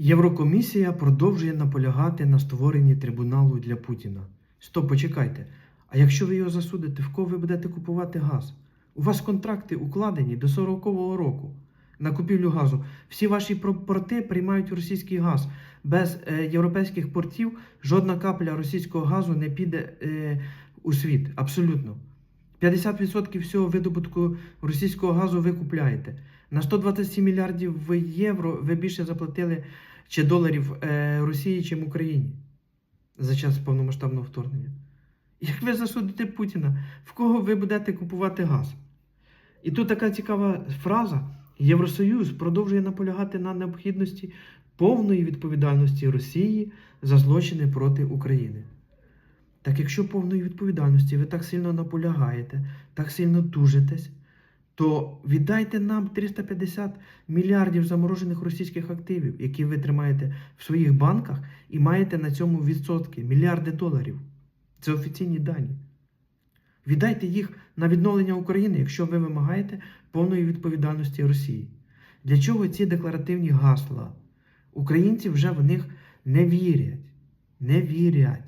Єврокомісія продовжує наполягати на створенні трибуналу для Путіна. Стоп, почекайте. А якщо ви його засудите, в кого ви будете купувати газ? У вас контракти укладені до 40-го року на купівлю газу. Всі ваші порти приймають російський газ. Без е, європейських портів жодна капля російського газу не піде е, у світ. Абсолютно. 50% всього видобутку російського газу ви купляєте. На 127 мільярдів євро ви більше заплатили чи доларів е, Росії, чим Україні за час повномасштабного вторгнення. Як ви засудите Путіна, в кого ви будете купувати газ? І тут така цікава фраза: Євросоюз продовжує наполягати на необхідності повної відповідальності Росії за злочини проти України. Так якщо повної відповідальності ви так сильно наполягаєте, так сильно тужитесь, то віддайте нам 350 мільярдів заморожених російських активів, які ви тримаєте в своїх банках, і маєте на цьому відсотки, мільярди доларів. Це офіційні дані. Віддайте їх на відновлення України, якщо ви вимагаєте повної відповідальності Росії. Для чого ці декларативні гасла? Українці вже в них не вірять. Не вірять.